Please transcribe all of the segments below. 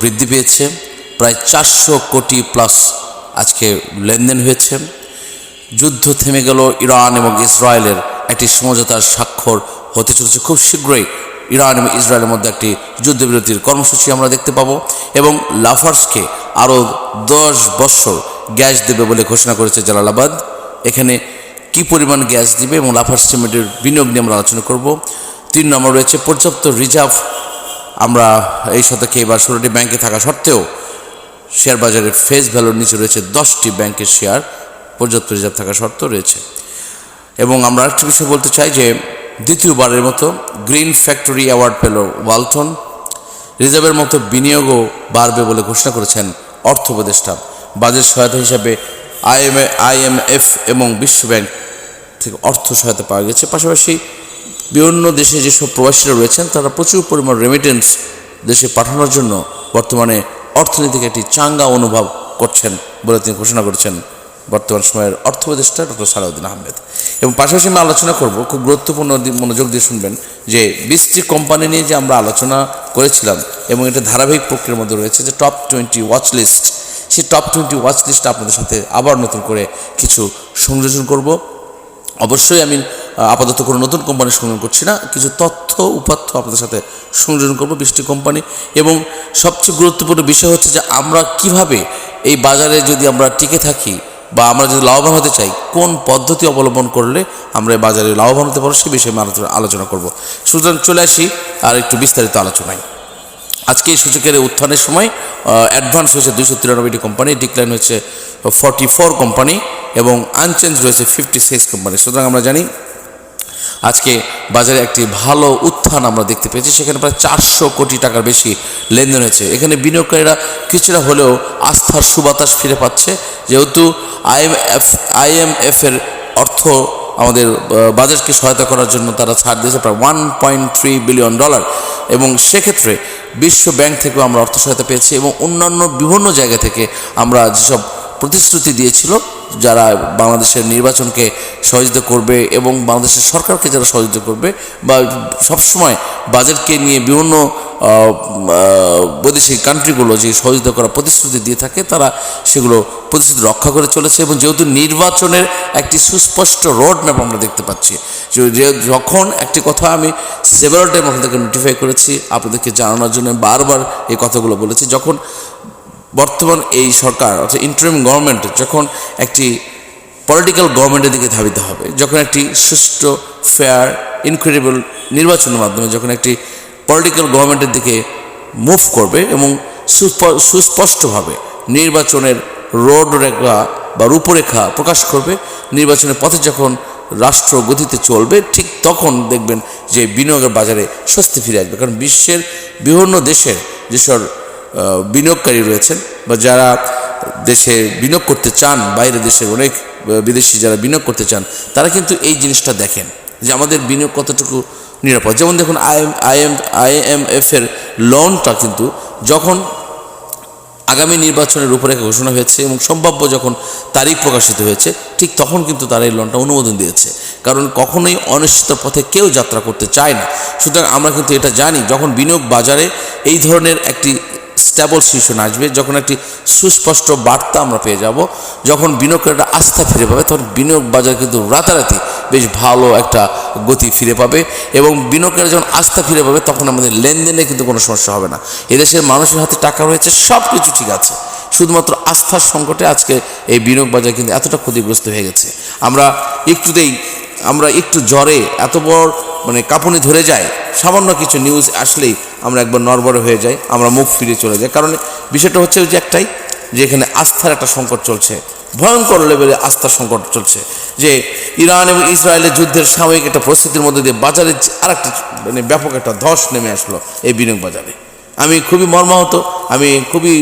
বৃদ্ধি পেয়েছে। প্রায় চারশো কোটি প্লাস আজকে লেনদেন হয়েছে। যুদ্ধ থেমে গেল ইরান এবং ইসরায়েলের একটি সমঝোতার স্বাক্ষর হতে চলেছে। খুব শীঘ্রই ইরান এবং ইসরায়েলের মধ্যে একটি যুদ্ধবিরতির কর্মসূচি আমরা দেখতে পাবো এবং লাফার্সকে আরও দশ বছর গ্যাস দেবে বলে ঘোষণা করেছে জালালাবাদ। এখানে কি পরিমাণ গ্যাস দিবে এবং লাফার্স সিমেন্টের বিনিয়োগ নিয়ে আমরা আলোচনা করব। তিন নম্বর রয়েছে পর্যাপ্ত রিজার্ভ আমরা এই শতকে এবার ষোলোটি ব্যাংকে থাকা সত্ত্বেও শেয়ার বাজারে ফেস ভ্যালুর নিচে রয়েছে দশটি ব্যাংকের শেয়ার পর্যাপ্ত রিজার্ভ থাকা শর্তেও রয়েছে। এবং আমরা আরেকটি বিষয় বলতে চাই যে দ্বিতীয়বারের মতো গ্রিন ফ্যাক্টরি অ্যাওয়ার্ড পেল ওয়ালটন রিজার্ভের মতো বিনিয়োগও বাড়বে বলে ঘোষণা করেছেন অর্থ উপদেষ্টা। বাজেট সহায়তা হিসাবে আইএম আইএমএফ এবং বিশ্বব্যাংক থেকে অর্থ সহায়তা পাওয়া গেছে। পাশাপাশি বিভিন্ন দেশে যেসব প্রবাসীরা রয়েছেন, তারা প্রচুর পরিমাণ রেমিটেন্স দেশে পাঠানোর জন্য বর্তমানে অর্থনীতিকে একটি চাঙ্গা অনুভব করছেন বলে তিনি ঘোষণা করেছেন বর্তমান সময়ের অর্থ উপদেষ্টা ডক্টর সালাউদ্দিন আহমেদ। এবং পাশাপাশি আমি আলোচনা করব, খুব গুরুত্বপূর্ণ মনোযোগ দিয়ে শুনবেন যে বিশটি কোম্পানি নিয়ে যে আমরা আলোচনা করেছিলাম এবং এটা ধারাবাহিক প্রক্রিয়ার মধ্যে রয়েছে যে টপ টোয়েন্টি ওয়াচ লিস্ট সেই টপ টোয়েন্টি ওয়াচ লিস্ট আপনাদের সাথে আবার নতুন করে কিছু সংযোজন করব। অবশ্যই আমি আপাতত কোনো নতুন কোম্পানি সংযোজন করছি না। কিছু তথ্য উপাত্য আপনাদের সাথে সংযোজন করব বৃষ্টি কোম্পানি। এবং সবচেয়ে গুরুত্বপূর্ণ বিষয় হচ্ছে যে আমরা কীভাবে এই বাজারে যদি আমরা টিকে থাকি বা আমরা যদি লাভবান হতে চাই, কোন পদ্ধতি অবলম্বন করলে আমরা বাজারে লাভবান হতে পারব সে বিষয়ে আলোচনা করব। সুতরাং চলে আসি আর একটু বিস্তারিত আলোচনায়। আজকে এই সূচকের উত্থানের সময় অ্যাডভান্স হয়েছে দুশো তিরানব্বইটি কোম্পানি ডিক্লাইন হয়েছে ফর্টি ফোর কোম্পানি এবং আনচেঞ্জ রয়েছে ফিফটি সিক্স কোম্পানি। সুতরাং আমরা জানি আজকে বাজারে একটি ভালো উত্থান আমরা দেখতে পেয়েছি, সেখানে প্রায় চারশো কোটি টাকার বেশি লেনদেন হয়েছে। এখানে বিনিয়োগকারীরা কিছুটা হলেও আস্থার সুবাতাস ফিরে পাচ্ছে। যেহেতু আইএমএফ আইএমএফ এর অর্থ আমাদের বাজারকে সহায়তা করার জন্য তারা ছাড় দিয়েছে প্রায় one point three billion dollar. এবং সেক্ষেত্রে বিশ্ব ব্যাংক থেকেও আমরা অর্থ সহায়তা পেয়েছি এবং অন্যান্য বিভিন্ন জায়গা থেকে আমরা যেসব প্রতিশ্রুতি দিয়েছিল যারা বাংলাদেশের নির্বাচনকে সহযোগিতা করবে এবং বাংলাদেশের সরকারকে যারা সহযোগিতা করবে বা সবসময় বাজেটকে নিয়ে বিভিন্ন বৈদেশিক কান্ট্রিগুলো যে সহযোগিতা করার প্রতিশ্রুতি দিয়ে থাকে, তারা সেগুলো প্রতিশ্রুতি রক্ষা করে চলেছে এবং যেহেতু নির্বাচনের একটি সুস্পষ্ট রোড ম্যাপ আমরা দেখতে পাচ্ছি যখন একটি কথা আমি সেভারাল টাইম আপনাদেরকে নোটিফাই করেছি, আপনাদেরকে জানানোর জন্য বারবার এই কথাগুলো বলেছি, যখন বর্তমান এই সরকার, অর্থাৎ ইন্টারিম গভর্নমেন্ট যখন একটি পলিটিক্যাল গভর্নমেন্টের দিকে ধাবিত হবে, যখন একটি সুষ্ঠু ফেয়ার ইনক্রেডিবল নির্বাচনের মাধ্যমে যখন একটি পলিটিক্যাল গভর্নমেন্টের দিকে মুভ করবে এবং সুস্প- সুস্পষ্টভাবে নির্বাচনের রোড রেখা বা রূপরেখা প্রকাশ করবে, নির্বাচনের পথে যখন রাষ্ট্র গতিতে চলবে, ঠিক তখন দেখবেন যে বিনিয়োগের বাজারে স্বস্তি ফিরে আসবে। কারণ বিশ্বের বিভিন্ন দেশের যেসব বিনিয়োগকারী রয়েছেন বা যারা দেশে বিনিয়োগ করতে চান বাইরে দেশের অনেক বিদেশি যারা বিনিয়োগ করতে চান, তারা কিন্তু এই জিনিসটা দেখেন যে আমাদের বিনিয়োগ কতটুকু নিরাপদ। যেমন দেখুন আইএম আইএম আইএমএফ এর লোনটা কিন্তু যখন আগামী নির্বাচনের রূপরেখা ঘোষণা হয়েছে এবং সম্ভাব্য যখন তারিখ প্রকাশিত হয়েছে, ঠিক তখন কিন্তু তারা এই লোনটা অনুমোদন দিয়েছে। কারণ কখনোই অনিশ্চিত পথে কেউ যাত্রা করতে চায় না। সুতরাং আমরা কিন্তু এটা জানি, যখন বিনিয়োগ বাজারে এই ধরনের একটি স্ট্যাবল সিচুয়েশন আসবে, যখন একটি সুস্পষ্ট বার্তা আমরা পেয়ে যাব, যখন বিনিয়োগকারীরা আস্থা ফিরে পাবে, তখন বিনিয়োগ বাজার কিন্তু রাতারাতি বেশ ভালো একটা গতি ফিরে পাবে এবং বিনিয়োগকারী যখন আস্থা ফিরে পাবে, তখন আমাদের লেনদেনে কিন্তু কোনো সমস্যা হবে না। এদেশের মানুষের হাতে টাকা রয়েছে সব কিছু ঠিক আছে। শুধুমাত্র আস্থার সংকটে আজকে এই বিনিয়োগ বাজার কিন্তু এতটা ক্ষতিগ্রস্ত হয়ে গেছে। আমরা একটুতেই, আমরা একটু জ্বরে এত বড় মানে কাঁপুনি ধরে যায় সামান্য কিছু নিউজ আসলেই আমরা একবার নরবরে হয়ে যাই, আমরা মুখ ফিরে চলে যাই। কারণ বিষয়টা হচ্ছে যে একটাই, যে এখানে আস্থার একটা সংকট চলছে। ভয়ঙ্কর লেভেলে আস্থার সংকট চলছে। যে ইরান এবং ইসরায়েলের যুদ্ধের সাময়িক একটা পরিস্থিতির মধ্যে দিয়ে বাজারে আর একটা মানে ব্যাপক একটা ধস নেমে আসলো এই বিনিয়োগ বাজারে। আমি খুবই মর্মাহত, আমি খুবই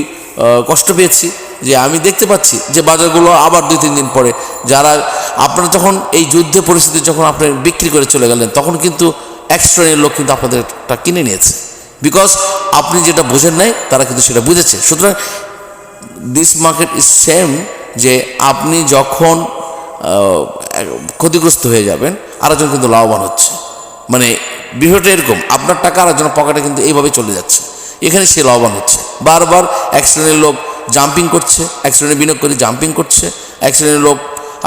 কষ্ট পেয়েছি যে আমি দেখতে পাচ্ছি যে বাজারগুলো আবার দুই, তিন দিন পরে যারা আপনারা যখন এই যুদ্ধে পরিস্থিতি যখন আপনি বিক্রি করে চলে গেলেন, তখন কিন্তু এক শ্রেণির লোক কিন্তু আপনাদেরটা কিনে নিয়েছে। বিকজ আপনি যেটা বোঝেন নাই, তারা কিন্তু সেটা বুঝেছে। সুতরাং দিস মার্কেট ইজ সেম যে আপনি যখন ক্ষতিগ্রস্ত হয়ে যাবেন, আরেকজন কিন্তু লাভবান হচ্ছে। মানে বিষয়টা এরকম, আপনার টাকা আরেকজনের পকেটে কিন্তু এইভাবে চলে যাচ্ছে। এখানে সে লাভবান হচ্ছে। বারবার এক শ্রেণির লোক জাম্পিং করছে এক শ্রেণির বিনিয়োগ করে জাম্পিং করছে এক শ্রেণির লোক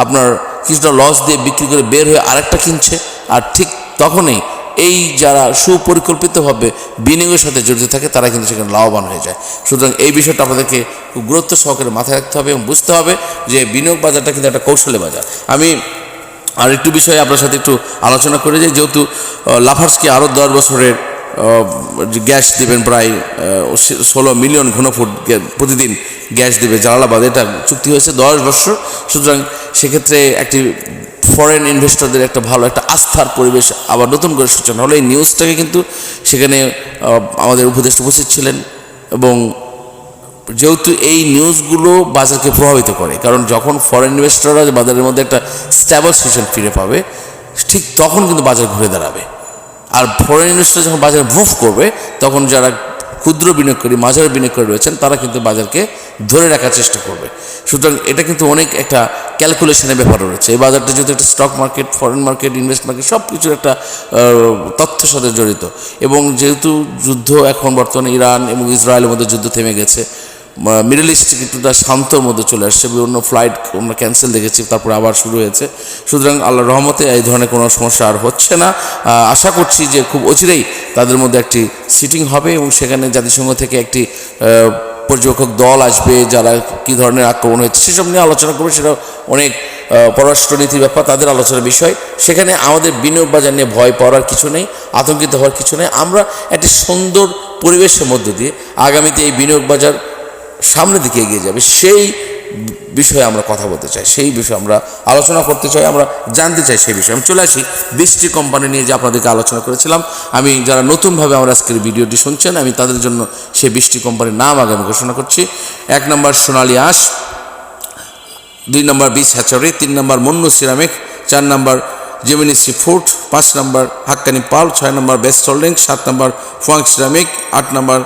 আপনার কিছুটা লস দিয়ে বিক্রি করে বের হয়ে আরেকটা কিনছে। আর ঠিক তখনই এই যারা সুপরিকল্পিতভাবে বিনিয়োগের সাথে জড়িত থাকে, তারা কিন্তু সেখানে লাভবান হয়ে যায়। সুতরাং এই বিষয়টা আপনাদেরকে গুরুত্ব সহকারে মাথায় রাখতে হবে এবং বুঝতে হবে যে বিনিয়োগ বাজারটা কিন্তু একটা কৌশলে বাজার। আমি আর একটু বিষয়ে আপনার সাথে একটু আলোচনা করে যাই। যেহেতু লাফার্সকে আরও দশ বছরের গ্যাস দেবেন প্রায় ষোলো মিলিয়ন ঘনফুট প্রতিদিন গ্যাস দেবে জালালাবাদ। এটা চুক্তি হয়েছে দশ বছর। সুতরাং সেক্ষেত্রে একটি ফরেন ইনভেস্টরদের একটা ভালো একটা আস্থার পরিবেশ আবার নতুন করে সূচনা হলো। এই নিউজটাকে কিন্তু সেখানে আমাদের উপদেষ্টা উপস্থিত ছিলেন এবং যেহেতু এই নিউজগুলো বাজারকে প্রভাবিত করে, কারণ যখন ফরেন ইনভেস্টররা বাজারের মধ্যে একটা স্ট্যাবল সিচুয়েশন ফিরে পাবে, ঠিক তখন কিন্তু বাজার ঘুরে দাঁড়াবে। আর ফরেন ইনভেস্টর যখন বাজারে মুভ করবে, তখন যারা ক্ষুদ্র বিনিয়োগকারী মাঝারি বিনিয়োগকারী রয়েছেন, তারা কিন্তু বাজারকে ধরে রাখার চেষ্টা করবে। সুতরাং এটা কিন্তু অনেক একটা ক্যালকুলেশনের ব্যাপার রয়েছে। এই বাজারটা যেহেতু একটা stock market foreign market invest market সব কিছুর একটা তথ্যের সাথে জড়িত। এবং যেহেতু যুদ্ধ এখন বর্তমানে ইরান এবং ইসরায়েলের মধ্যে যুদ্ধ থেমে গেছে মিডল ইস্ট কিছুটা শান্তর মধ্যে চলে আসছে। বিভিন্ন ফ্লাইট আমরা ক্যান্সেল দেখেছি, তারপরে আবার শুরু হয়েছে। সুতরাং আল্লাহর রহমতে এই ধরনের কোনো সমস্যা আর হচ্ছে না। আশা করছি যে খুব অচিরেই তাদের মধ্যে একটি সিটিং হবে এবং সেখানে জাতিসংঘ থেকে একটি পর্যবেক্ষক দল আসবে যারা কী ধরনের আক্রমণ হয়েছে সেসব নিয়ে আলোচনা করবে। সেটা অনেক পররাষ্ট্রনীতির ব্যাপার, তাদের আলোচনার বিষয়। সেখানে আমাদের বিনিয়োগ বাজার নিয়ে ভয় পাওয়ার কিছু নেই, আতঙ্কিত হওয়ার কিছু নেই। আমরা একটি সুন্দর পরিবেশের মধ্য দিয়ে আগামীতে এই বিনিয়োগ বাজার সামনের দিকে এগিয়ে যাবে, সেই বিষয়ে আমরা কথা বলতে চাই, সেই বিষয়ে আমরা আলোচনা করতে চাই, আমরা জানতে চাই সেই বিষয়ে। আমি চলে আসি বৃষ্টি কোম্পানি নিয়ে যে আপনাদেরকে আলোচনা করেছিলাম। আমি যারা নতুনভাবে আমার আজকের ভিডিওটি শুনছেন, আমি তাদের জন্য সেই বৃষ্টি কোম্পানির নাম আগে আমি ঘোষণা করছি। এক নম্বর সোনালী আঁশ, দুই নম্বর বিচ হ্যাচারি, তিন নম্বর মন্নু সিরামিক, চার নম্বর জেমিনি সি ফুড, পাঁচ নম্বর হাক্কানি পাল, ছয় নম্বর বেস্ট হোল্ডিং, সাত নম্বর ফুয়াং সিরামিক, আট নম্বর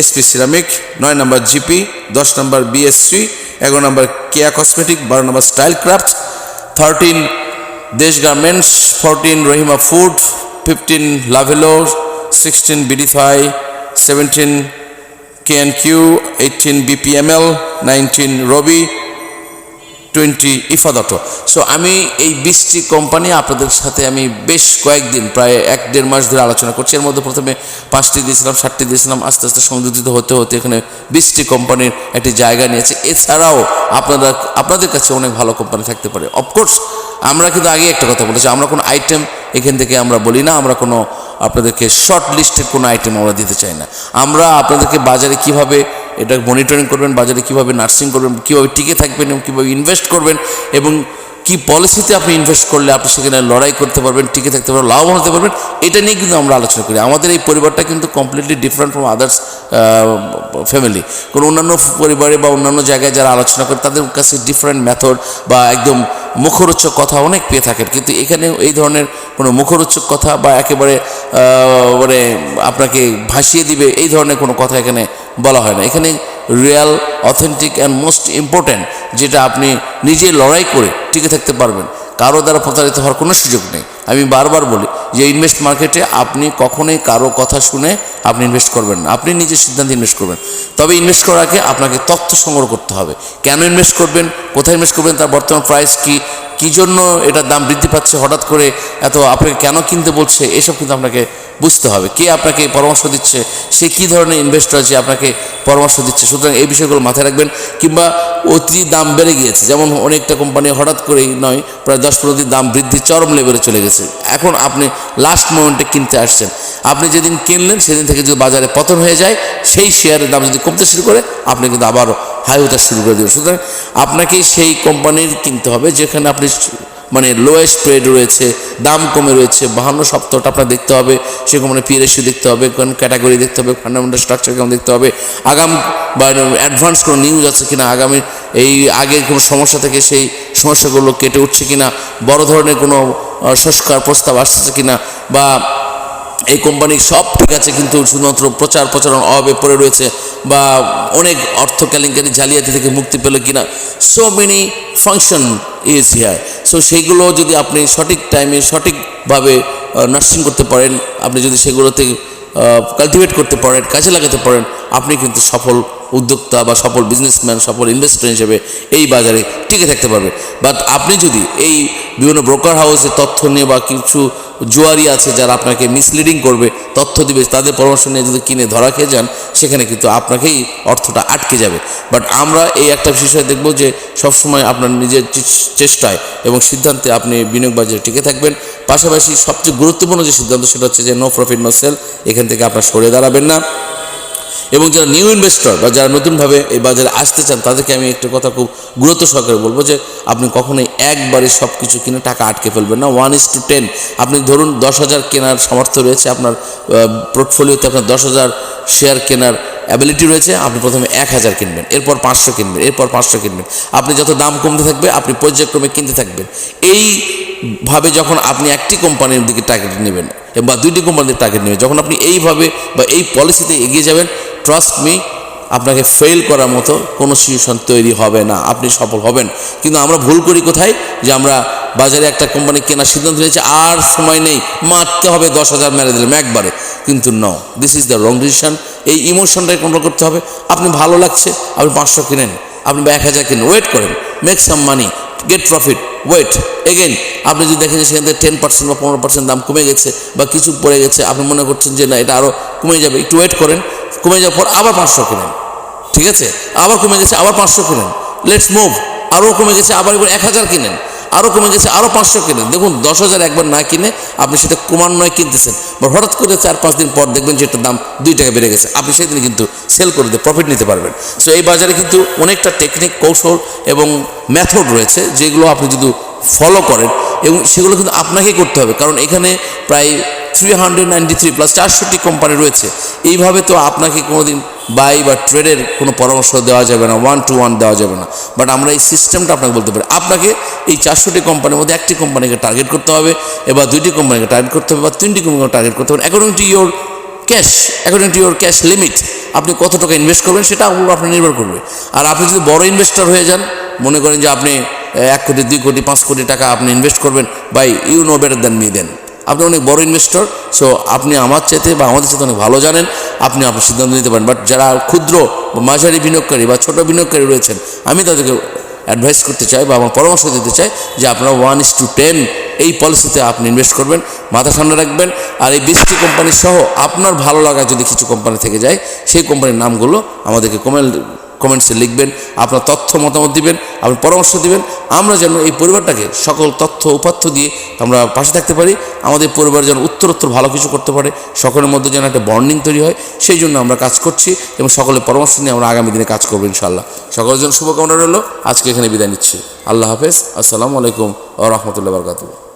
এসপি সিরামিক, নয় নম্বর জিপি, দশ নম্বর বিএসসি, এগারো নম্বর কেয়া কসমেটিক, বারো নম্বর Style Craft thirteen Desh Garments fourteen Rahima Food fifteen Lovello sixteen বিডিফাই seventeen K N Q eighteen BPML nineteen Robi twenty ইফাদত so আমি এই বিশটি কোম্পানি আপনাদের সাথে আমি বেশ কয়েকদিন, প্রায় এক দেড় মাস ধরে আলোচনা করছি। এর মধ্যে প্রথমে পাঁচটি দিয়েছিলাম ষাটটি দিয়েছিলাম, আস্তে আস্তে সংযোজিত হতে হতে এখানে বিশটি কোম্পানির একটি জায়গা নিয়েছে। এছাড়াও আপনারা, আপনাদের কাছে অনেক ভালো কোম্পানি থাকতে পারে। অফকোর্স আমরা কিন্তু আগে একটা কথা বলেছি, আমরা কোনো আইটেম এখান থেকে আমরা বলি না, আমরা কোনো আপনাদেরকে শর্ট লিস্টের কোনো আইটেম আমরা দিতে চাই না। আমরা আপনাদেরকে বাজারে কীভাবে এটা মনিটরিং করবেন, বাজারে কীভাবে নার্সিং করবেন, কীভাবে টিকে থাকবেন এবং কীভাবে ইনভেস্ট করবেন এবং কি পলিসিতে আপনি ইনভেস্ট করলে আপনি সেখানে লড়াই করতে পারবেন, টিকে থাকতে পারবেন, লাভবান হতে পারবেন, এটা নিয়ে কিন্তু আমরা আলোচনা করি। আমাদের এই পরিবারটা কিন্তু completely different from others family কোনো অন্যান্য পরিবারে বা অন্যান্য জায়গায় যারা আলোচনা করে, তাদের কাছে ডিফারেন্ট মেথড বা একদম মুখরোচক কথা অনেক পেয়ে থাকেন। কিন্তু এখানে এই ধরনের কোনো মুখরোচক কথা বা একেবারে মানে আপনাকে ভাসিয়ে দিবে এই ধরনের কোনো কথা এখানে বলা হয় না। এখানে real authentic and most important যেটা আপনি নিজে লড়াই করে টিকে থাকতে পারবেন। কারও দ্বারা প্রতারিত হওয়ার কোনো সুযোগ নেই। আমি বারবার বলি যে ইনভেস্ট মার্কেটে আপনি কখনোই কারও কথা শুনে আপনি ইনভেস্ট করবেন না। আপনি নিজের সিদ্ধান্তে ইনভেস্ট করবেন। তবে ইনভেস্ট করার আগে আপনাকে তথ্য সংগ্রহ করতে হবে। কেন ইনভেস্ট করবেন? কোথায় ইনভেস্ট করবেন? তার বর্তমান প্রাইস কি? কী জন্য এটার দাম বৃদ্ধি পাচ্ছে? হঠাৎ করে এত আপনাকে কেন কিনতে বলছে? এসব কিন্তু আপনাকে বুঝতে হবে। কে আপনাকে পরামর্শ দিচ্ছে? সে কী ধরনের ইনভেস্টর আছে আপনাকে পরামর্শ দিচ্ছে? সুতরাং এই বিষয়গুলো মাথায় রাখবেন। কিংবা অতি দাম বেড়ে গিয়েছে। যেমন অনেকটা কোম্পানি হঠাৎ করেই নয়, প্রায় দশ পনেরো দিন দাম বৃদ্ধি চরম লেভেলে চলে গেছে। এখন আপনি লাস্ট মোমেন্টে কিনতে আসছেন। আপনি যেদিন কিনলেন, সেদিন থেকে যদি বাজারে পতন হয়ে যায়, সেই শেয়ারের দাম যদি কমতে শুরু করে, আপনি কিন্তু আবারও হাই হতে শুরু করে দেবেন। সুতরাং আপনাকে সেই কোম্পানির কিনতে হবে, যেখানে আপনি মানে লোয়েস্ট ট্রেড রয়েছে, দাম কমে রয়েছে, বাহান্ন সপ্তাহটা আপনার দেখতে হবে সে কোম্পানি পি দেখতে হবে, কোন ক্যাটাগরি দেখতে হবে ফান্ডামেন্টাল স্ট্রাকচার কেমন দেখতে হবে, আগাম, বা অ্যাডভান্স কোনো নিউজ আছে কিনা, আগামী এই আগের কোনো সমস্যা থেকে সেই সমস্যাগুলো কেটে উঠছে কিনা, বড় ধরনের কোনো সংস্কার প্রস্তাব আসছে কিনা, বা এই কোম্পানির সব ঠিক আছে, কিন্তু শুধুমাত্র প্রচার প্রচারণ অভাবে পড়ে রয়েছে বা অনেক অর্থ কেলেঙ্কারি জালিয়াতি থেকে মুক্তি পেল কিনা। So many function is here so সেইগুলো যদি আপনি সঠিক টাইমে সঠিকভাবে নার্সিং করতে পারেন, আপনি যদি সেগুলোতে কালটিভেট করতে পারেন, কাজে লাগাতে পারেন, আপনি কিন্তু সফল উদ্যোক্তা বা সফল বিজনেসম্যান সফল ইনভেস্টর হিসেবে এই বাজারে টিকে থাকতে পারবেন। বাট আপনি যদি এই বিভিন্ন ব্রোকার হাউসে তথ্য নিয়ে বা কিছু জুয়ারি আছে যারা আপনাকে মিসলিডিং করবে, তথ্য দিবে, তাদের পরামর্শ নিয়ে যদি কিনে ধরা খেয়ে যান, সেখানে কিন্তু আপনাকেই অর্থটা আটকে যাবে। বাট আমরা এই একটা বিষয় দেখব যে সবসময় আপনার নিজের চেষ্টায় এবং সিদ্ধান্তে আপনি বিনিয়োগ বাজারে টিকে থাকবেন। পাশাপাশি সবচেয়ে গুরুত্বপূর্ণ যে সিদ্ধান্ত সেটা হচ্ছে যে নো প্রফিট নো সেল এখান থেকে আপনার সরে দাঁড়াবেন না। এবং যারা নিউ ইনভেস্টর বা যারা নতুনভাবে এই বাজারে আসতে চান, তাদেরকে আমি একটা কথা খুব গুরুত্ব সহকারে বলব যে, আপনি কখনোই একবারে সব কিছু কিনে টাকা আটকে ফেলবেন না। ওয়ান ইস টু টেন আপনি ধরুন দশ হাজার কেনার সামর্থ্য রয়েছে আপনার পোর্টফোলিওতে আপনার দশ হাজার শেয়ার কেনার অ্যাবিলিটি রয়েছে, আপনি প্রথমে এক হাজার কিনবেন, এরপর পাঁচশো কিনবেন, এরপর পাঁচশো কিনবেন। আপনি যত দাম কমতে থাকবে, আপনি পর্যায়ক্রমে কিনতে থাকবেন। এইভাবে যখন আপনি একটি কোম্পানির দিকে টার্গেট নেবেন, বা দুইটি কোম্পানির টার্গেট নেবেন, যখন আপনি এইভাবে বা এই পলিসিতে এগিয়ে যাবেন ট্রাস্ট মি আপনাকে ফেল করার মতো কোনো সিচুয়েশন তৈরি হবে না। আপনি সফল হবেন। কিন্তু আমরা ভুল করি কোথায়? যে আমরা বাজারে একটা কোম্পানি কেনার সিদ্ধান্ত নিয়েছি, আর সময় নেই, মারতে হবে দশ হাজার মেরে দিলাম একবারে। কিন্তু ন this is the wrong decision এই ইমোশনটাকে কন্ট্রোল করতে হবে। আপনি ভালো লাগছে, আপনি পাঁচশো কিনেন, আপনি এক হাজার কিনেন ওয়েট করেন। Make some money get profit wait again আপনি যদি দেখেন যে সেখান থেকে টেন পার্সেন্ট বা পনেরো পার্সেন্ট দাম কমে গেছে বা কিছু পড়ে গেছে, আপনি মনে করছেন যে না, এটা আরও কমে যাবে, একটু ওয়েট করেন। কমে যাওয়ার পর আবার পাঁচশো কিনেন। ঠিক আছে? আবার কমে গেছে, আবার পাঁচশো কিনেন। লেটস মুভ আরও কমে গেছে, আবার এবার এক হাজার কিনেন। আরও কমে গেছে, আরও পাঁচশো কিনেন। দেখুন, দশ হাজার একবার না কিনে আপনি সেটা ক্রমান্বয়ে কিনতেছেন। বা হঠাৎ করে চার পাঁচ দিন পর দেখবেন যে দাম দুই টাকা বেড়ে গেছে। আপনি সেদিন কিন্তু সেল করে দিয়ে প্রফিট নিতে পারবেন। সো এই বাজারে কিন্তু অনেকটা টেকনিক কৌশল এবং মেথড রয়েছে, যেগুলো আপনি যদি ফলো করেন এবং সেগুলো কিন্তু আপনাকেই করতে হবে। কারণ এখানে প্রায় three hundred ninety three plus চারশোটি company রয়েছে। এইভাবে তো আপনাকে কোনোদিন বাই বা ট্রেডের কোনো পরামর্শ দেওয়া যাবে না ওয়ান টু ওয়ান দেওয়া যাবে না। বাট আমরা এই সিস্টেমটা আপনাকে বলতে পারি। আপনাকে এই চারশোটি কোম্পানির মধ্যে একটি কোম্পানিকে টার্গেট করতে হবে, এবার দুইটি কোম্পানিকে টার্গেট করতে হবে, বা তিনটি কোম্পানিকে টার্গেট করতে হবে। According to your cash according to your cash limit আপনি কত টাকা ইনভেস্ট করবেন সেটা আপনি নির্ভর করবে। আর আপনি যদি বড় ইনভেস্টর হয়ে যান, মনে করেন যে আপনি এক কোটি, দুই কোটি, পাঁচ কোটি টাকা আপনি ইনভেস্ট করবেন by you know better than me then আপনি অনেক বড় ইনভেস্টর সো আপনি আমার চাইতে বা আমাদের সাথে অনেক ভালো জানেন, আপনি আপনার সিদ্ধান্ত নিতে পারেন। বাট যারা ক্ষুদ্র বা মাঝারি বিনিয়োগকারী বা ছোট বিনিয়োগকারী রয়েছেন, আমি তাদেরকে অ্যাডভাইস করতে চাই বা আমার পরামর্শ দিতে চাই যে আপনারা ওয়ান ইস টু টেন এই পলিসিতে আপনি ইনভেস্ট করবেন, মাথা ঠান্ডা রাখবেন, আর এই বিশটি কোম্পানি সহ আপনার ভালো লাগা যদি কিছু কোম্পানি থেকে যায়, সেই কোম্পানির নামগুলো আমাদেরকে কমেন্ট কমেন্টসে লিখবেন, আপনার তথ্য, মতামত দিবেন আপনি পরামর্শ দিবেন। আমরা যেন এই পরিবারটাকে সকল তথ্য উপাত্য দিয়ে আমরা পাশে থাকতে পারি। আমাদের পরিবার যেন উত্তরোত্তর ভালো কিছু করতে পারে। সকলের মধ্যে যেন একটা বন্ডিং তৈরি হয়। সেই জন্য আমরা কাজ করছি এবং সকলের পরামর্শ নিয়ে আমরা আগামী দিনে কাজ করব ইনশাল্লাহ সকলের জন্য শুভকামনা রইল। আজকে এখানে বিদায় নিচ্ছি। আল্লাহ হাফেজ। আসসালামু আলাইকুম ও রহমতুল্লাহ বরকাতুল্লাহ